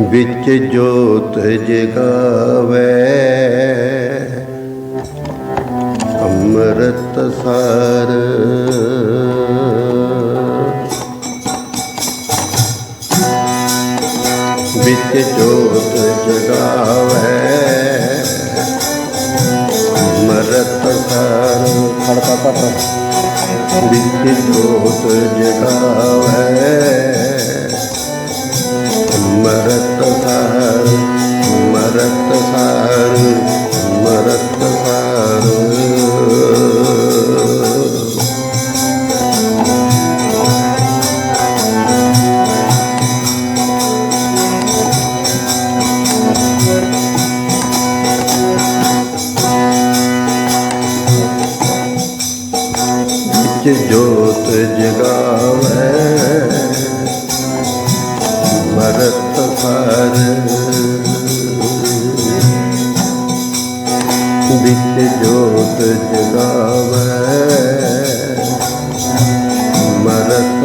ਵਿੱਚ ਜੋਤ ਜਗਾਵੇ ਅੰਮ੍ਰਿਤ ਸਾਰ। ਵਿੱਚ ਜੋਤ ਜਗਾਵੇ ਅੰਮ੍ਰਿਤ ਸਾਰ। ਖੜਕਾ ਕਰ ਵਿੱਚ ਜੋਤ ਜਗਾਵੇ मरत सार मरत सार मरत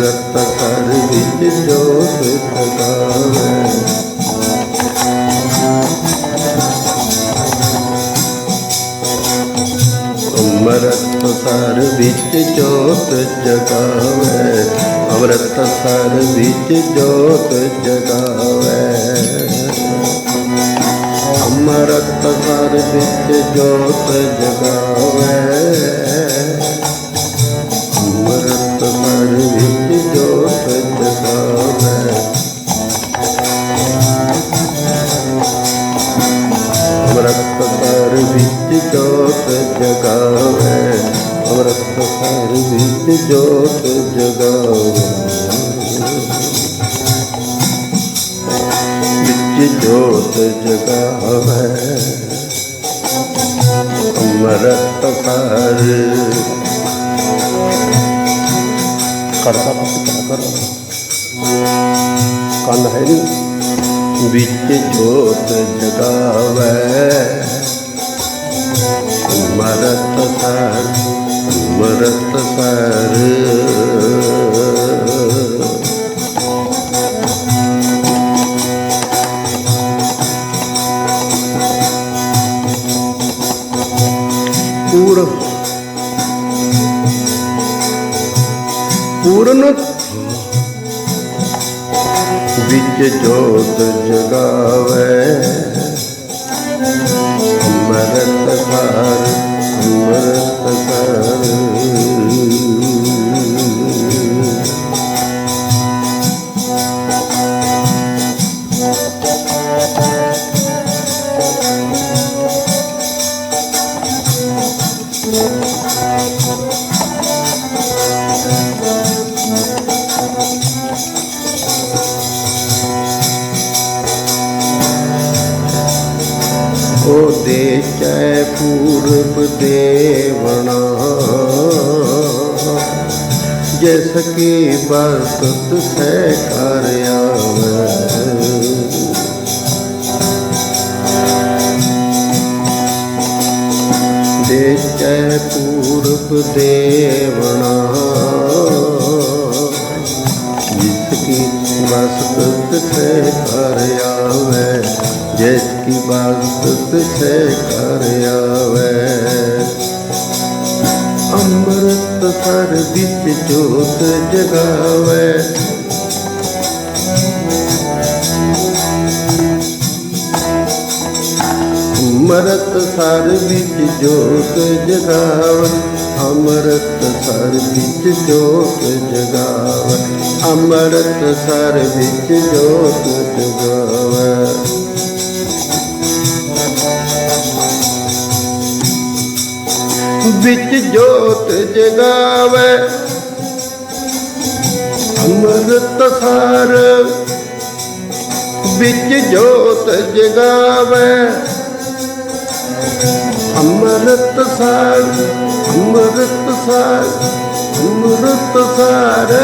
ਅੰਮ੍ਰਿਤ ਸਰ ਵਿੱਚ ਜੋਤ ਜਗਾਵੇ ਅੰਮ੍ਰਿਤ ਸਰ ਵਿੱਚ ਜੋਤ ਜਗਾਵੇ। ਅੰਮ੍ਰਿਤ ਸਰ ਵਿੱਚ ਜੋਤ ਜਗਾਵੇ। ਅੰਮ੍ਰਿਤ ਸਰ ਵਿੱਚ ਜੋਤ ਜਗਾਵੇ। ਵਿੱਚ ਜੋਤ ਜਗਾਵੇ, ਅੰਮ੍ਰਿਤ ਸਰ ਵਿੱਚ ਜੋਤ ਜਗਾਵੇ। ਵਿੱਚ ਜੋਤ ਜਗਾਵੇ, ਅੰਮ੍ਰਿਤ ਸਰ ਕੜਕਾ ਪੱਕਾ ਕਰ ਕੰਨ ਹੈ? ਵਿੱਚ ਜੋਤ ਜਗਾਵੇ कर ਜਿਸ ਕੀ ਬਰਕਤ ਸਹਿ ਕਰ ਆਵੇ। ਦੇਚੈ ਪੂਰਬ ਦੇਵਣਾ, ਜਿਸ ਕੀ ਬਰਕਤ ਸਹਿ ਕਰ ਆਵੇ, ਜਿਸ ਕੀ ਬਰਕਤ ਸਹਿ ਕਰ ਆਵੇ। ਅੰਮ੍ਰਿਤ ਰਾਤ ਭਰ ਦਿਨ ਜੋਤ ਜਗਾਵੇ। ਮਰਤ ਸਰ ਵਿੱਚ ਜੋਤ ਜਗਾਵੇ। ਅਮਰਤ ਸਰ ਵਿੱਚ ਜੋਤ ਜਗਾਵੇ। ਅਮਰਤ ਸਰ ਵਿੱਚ ਜੋਤ ਜਗਾਵੇ। ਵਿੱਚ ਜੋਤ ਜਗਾਵੇ। ਅੰਮ੍ਰਿਤ ਸਰ ਵਿੱਚ ਜੋਤ ਜਗਾਵੇ। Amritsar Amritsar Amritsar.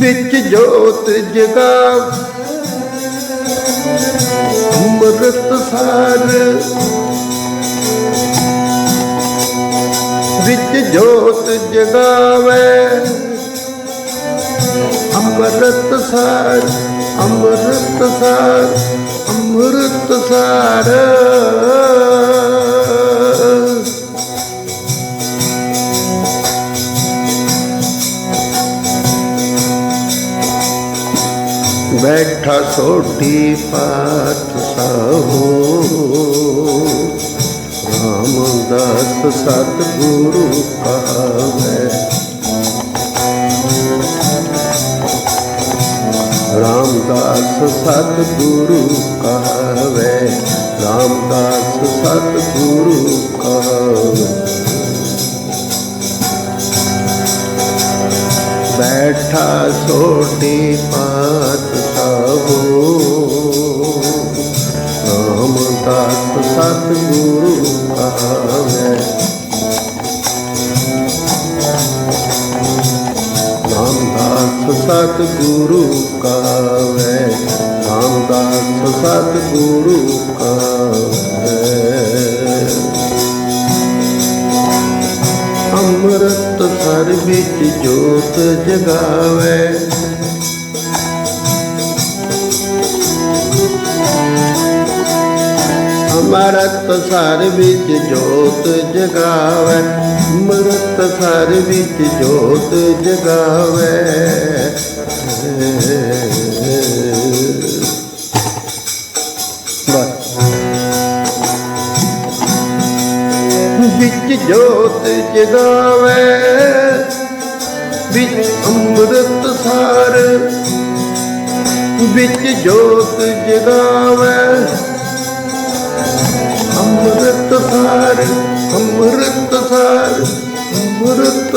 ਵਿੱਚ ਜੋਤ ਜਗਾ। ਅੰਮ੍ਰਿਤ ਸਾਰ ਵਿੱਚ ਜੋਤ ਜਗਾਵੇ। ਅੰਮ੍ਰਿਤ ਸਾਰ ਅੰਮ੍ਰਿਤ ਸਾਰ ਅੰਮ੍ਰਿਤ ਸਾਰ। ਬੈਠਾ ਸੋਢੀ ਪਾਤ ਸਾਹੋ ਰਾਮਦਾਸ ਸਤਿਗੁਰੂ ਕਹਾਵੇ। ਰਾਮਦਾਸ ਸਤਿਗੁਰੂ ਕਹਾਵੇ। ਰਾਮਦਾਸ ਸਤਿਗੁਰੂ ਕਹਾਵੇ। ਬੈਠਾ ਸੋਟੀ ਪਾਤ ਸਾਹੋ ਰਾਮਦਾਸ ਸਤਿਗੁਰੂ ਕਹਾਵੇ ਰਾਮਦਾਸ ਸਤਿਗੁਰੂ ਕਹਾਵੇ ਰਾਮਦਾਸ ਸਤਿਗੁਰੂ ਕਹਾਵੇ ਅੰਮ੍ਰਿਤ ਸਰ ਵਿੱਚ ਜੋਤ ਜਗਾਵੇ। ਮਰਤ ਸਰ ਵਿੱਚ ਜੋਤ ਜਗਾਵੇ ਅੰਮ੍ਰਿਤ ਸਰ ਵਿੱਚ ਜੋਤ ਜਗਾਵੇ। ਵਿੱਚ ਜੋਤ ਜਗਾਵੇ, ਵਿੱਚ ਅੰਮ੍ਰਿਤ ਸਾਰ, ਵਿੱਚ ਜੋਤ ਜਗਾਵੇ। ਅੰਮ੍ਰਿਤ ਸਾਰ ਅੰਮ੍ਰਿਤ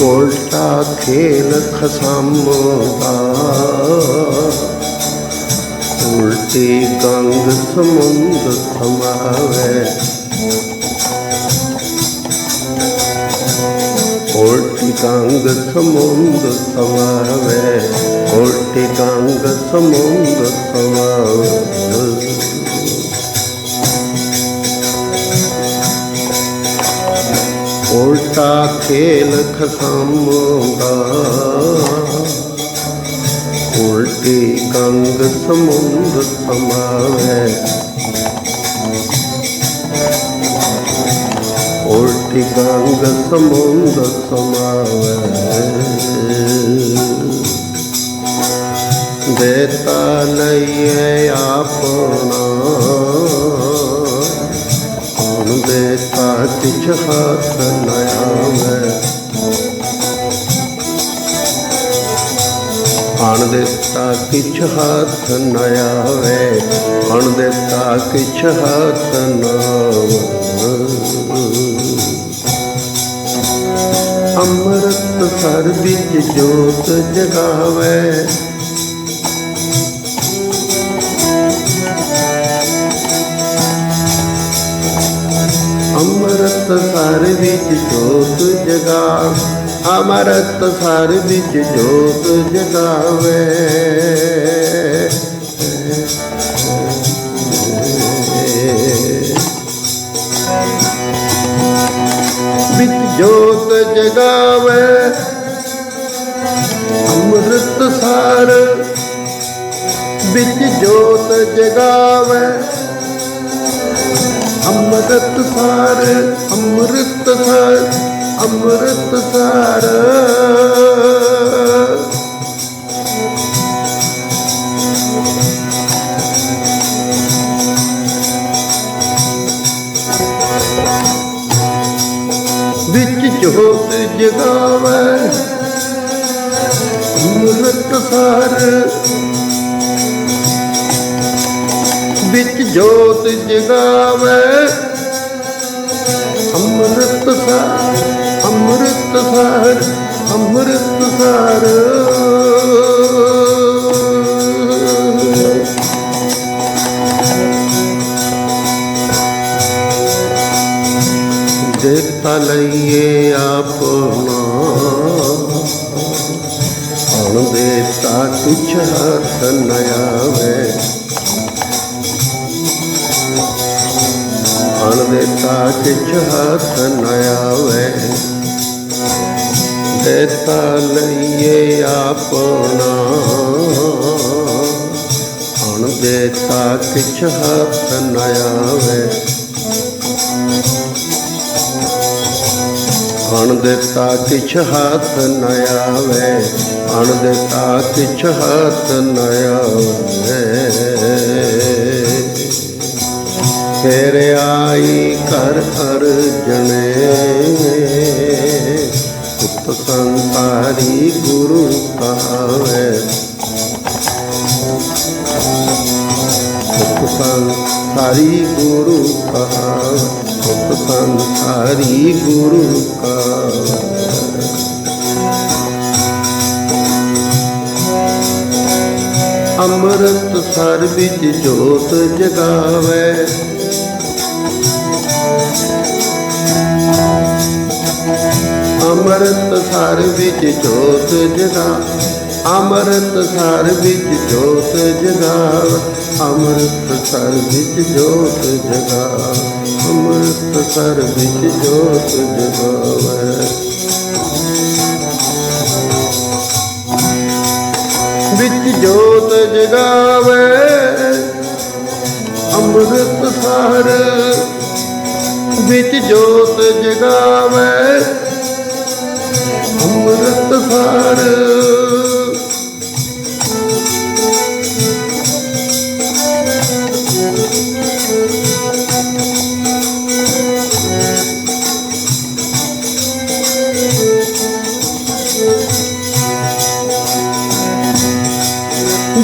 उल्टा खसाम उल्टिक गंग समुंद समावे। थम गंग समुंद समावे। ਉਲਟਾ ਖੇਲ ਖਸਾਮੂਗਾ ਉਲਟੀ ਗੰਗ ਸਮੁੰਦ ਸਮਾਵੇ। ਉਲਟੀ ਗੰਗ ਸਮੁੰਦ ਸਮਾਵੇ। ਦੇਤਾ ਲਈਏ ਆਪਣਾ। ਦੇਤਾ ਹੱਥ ਨ ਆਵੇ। ਅਣ ਦਿੱਤਾ ਕਿਛ ਹੱਥ ਨ ਆਵੇ। ਅਣ ਦਿੱਤਾ ਕਿਛ ਹੱਥ ਨ ਅੰਮ੍ਰਿਤ ਸਰ ਵਿੱਚ ਜੋਤ ਜਗਾਵੇ। ਅੰਮ੍ਰਿਤ ਵਿੱਚ ਜੋਤ ਜਗਾ ਅੰਮ੍ਰਿਤ ਸਾਰ ਵਿੱਚ ਜੋਤ ਜਗਾਵੇ। ਵਿੱਚ ਜੋਤ ਜਗਾਵੇ। ਅੰਮ੍ਰਿਤ ਸਰ ਵਿੱਚ ਜੋਤ ਜਗਾਵੇ। ਅੰਮ੍ਰਿਤ ਸਰ ਅੰਮ੍ਰਿਤ ਸਾਰ ਅੰਮ੍ਰਿਤ ਸਰ। ਵਿੱਚ ਜੋਤ ਜਗਾਵੇ ਅੰਮ੍ਰਿਤ ਸਰ। ਵਿੱਚ ਜੋਤ ਜਗਾਵੇ Amritsar Amritsar Amritsar ਦੇਖਤਾ ਲਈਏ ਆਪਣਾ। ਅਣ ਦੇਤਾ ਕਿਛ ਹੱਥ ਨ ਆਵੇ। ਅਣ ਦੇਤਾ ਕਿਛ ਹੱਥ ਨ ਆਵੇ। ਦੇਤਾ ਲਈਏ ਆਪਣਾ। ਅਣ ਦੇਤਾ ਕਿਛ ਹੱਥ ਨ ਆਵੇ। ਅਣ ਦਿੱਤਾ ਕਿਛ ਹੱਥ ਨ ਆਵੇ। ਅਣ ਦਿੱਤਾ ਕਿਛ ਹੱਥ ਨ ਆਵੇ। ਫੇਰ ਆਈ ਕਰ ਅਰਜਣੇ ਉਤ ਸੰਤਾਰੀ ਗੁਰੂ ਕਹਾਵੇ। ਉਤ ਸੰਸਾਰੀ ਗੁਰੂ ਕਹਾਵੇ। ਉਤ ਸੰਸਾਰੀ ਗੁਰੂ ਕਹਾਵੇ। ਅੰਮ੍ਰਿਤ ਸਰ ਵਿੱਚ ਜੋਤ ਜਗਾਵੇ। ਅੰਮ੍ਰਿਤ ਸਰ ਵਿੱਚ ਜੋਤ ਜਗਾ, ਅੰਮ੍ਰਿਤ ਸਰ ਵਿੱਚ ਜੋਤ ਜਗਾ, ਅੰਮ੍ਰਿਤ ਸਰ ਵਿੱਚ ਜੋਤ ਜਗਾ, ਅੰਮ੍ਰਿਤ ਸਰ ਵਿੱਚ ਜੋਤ ਜਗਾਵੇ। ਵਿੱਚ ਜੋਤ ਜਗਾਵੇ, ਅੰਮ੍ਰਿਤ ਸਰ ਵਿੱਚ ਜੋਤ ਜਗਾਵੇ। ਅੰਮ੍ਰਿਤ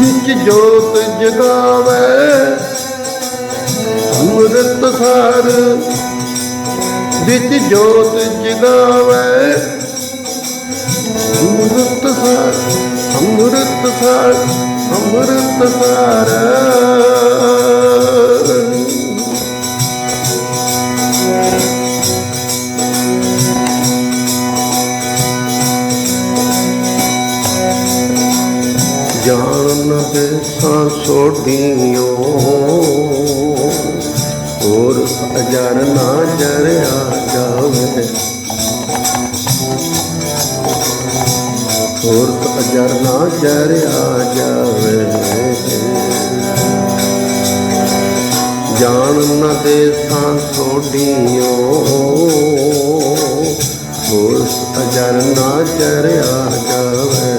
ਵਿੱਚ ਜੋਤ ਜਗਾਵੇ ਅੰਮ੍ਰਿਤ ਸਰ ਵਿੱਚ ਜੋਤ ਜਗਾਵੇ। ਅੰਮ੍ਰਿਤ ਸਰ ਅੰਮ੍ਰਿਤ ਨਾ ਜਰਿਆ ਜਾਵੇ ਜਾਣ ਨ ਦੇਸਾਂ ਸੋਢੀਓ ਹੋਰ ਅਜਰ ਨਾ ਚਰਿਆ ਜਾਵੇ।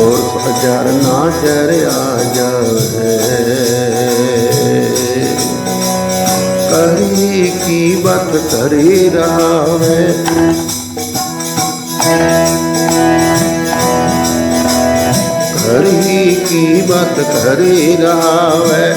ਹੋਰ ਅਜਰ ਨਾ ਜਰਿਆ ਜਾਵੇ। ਕਰੀ ਕੀ ਬਤ ਕਰੀ ਰਹਾਵੇ? ਹੀ ਕੀਮਤ ਘਰੇ ਰਹਾਵੇ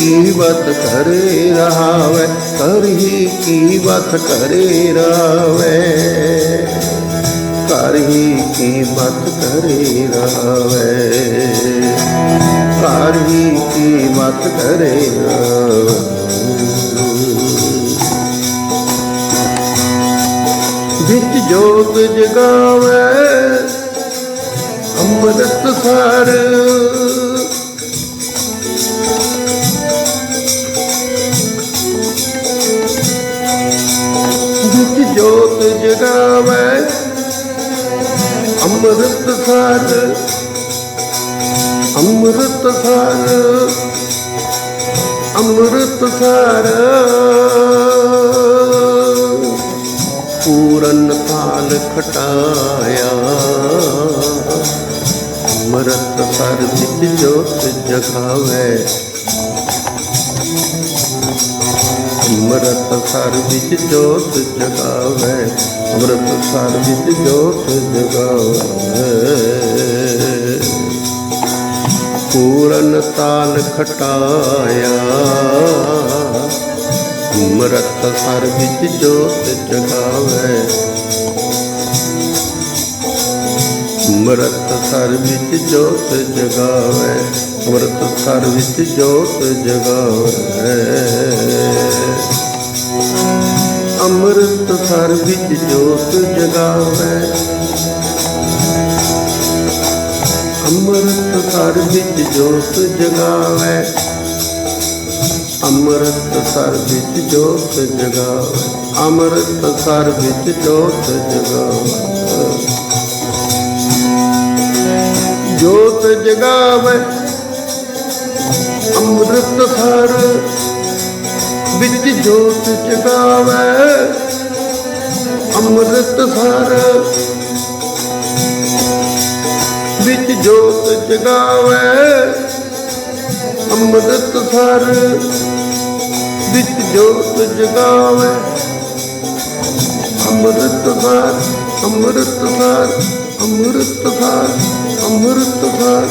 ਹੀ ਬਤ ਕਰੇ ਰਹਾਵੇ ਕਰਹੀ ਕੀਮਤ ਘਰੇ ਰਹਾਵੇ ਕਰਹੀ ਕੀਮਤ ਘਰੇ ਰਹਾਵੇ ਕਰਹੀ ਕੀਮਤ ਕਰੇ ਰਹਾਵੇ ਜੋਗ ਜਗਾਵੇ ਅੰਮ੍ਰਿਤ ਸਾਰ। ਵਿੱਚ ਜੋਤ ਜਗਾਵੇ ਅੰਮ੍ਰਿਤ ਸਾਰ। ਅੰਮ੍ਰਿਤ ਸਾਰ ਅੰਮ੍ਰਿਤ ਸਾਰ। ਪੂਰਨ ਕਾਲ ਖਟਾਇਆ। ਮਰਤ ਸਰ ਵਿੱਚ ਜੋਤ ਜਗਾਵੇ। ਮਰਤ ਸਰ ਵਿੱਚ ਜੋਤ ਜਗਾਵੇ। ਮਰਤ ਸਰ ਵਿੱਚ ਜੋਤ ਜਗਾਵੇ। ਪੂਰਨ ਤਾਲ ਖਟਾਇਆ। ਮਰਤ ਸਰ ਵਿੱਚ ਜੋਤ ਜਗਾਵੇ। ਮਰਤ ਸਰ ਵਿੱਚ ਜੋਤ ਜਗਾਵੇ ਮਰਤ ਸਰ ਵਿੱਚ ਜੋਤ ਜਗਾਵੇ। ਅੰਮ੍ਰਿਤ ਸਰ ਵਿੱਚ ਜੋਤ ਜਗਾਵੇ। ਅੰਮ੍ਰਿਤ ਸਰ ਵਿੱਚ ਜੋਤ ਜਗਾਵੇ। ਅੰਮ੍ਰਿਤ ਸਰ ਵਿੱਚ ਜੋਤ ਜਗਾਵੇ ਅੰਮ੍ਰਿਤ ਸਰ ਵਿੱਚ ਜੋਤ ਜਗਾਵੇ ਜੋਤ ਜਗਾਵੇ, ਅੰਮ੍ਰਿਤ ਸਰ ਵਿੱਚ ਜੋਤ ਜਗਾਵੇ। ਅੰਮ੍ਰਿਤ ਸਰ ਵਿੱਚ ਜੋਤ ਜਗਾਵੇ। ਅੰਮ੍ਰਿਤ ਸਰ ਵਿੱਚ ਜੋਤ ਜਗਾਵੇ ਅੰਮ੍ਰਿਤ ਸਰ ਅੰਮ੍ਰਿਤ ਸਰ ਅੰਮ੍ਰਿਤ ਸਰ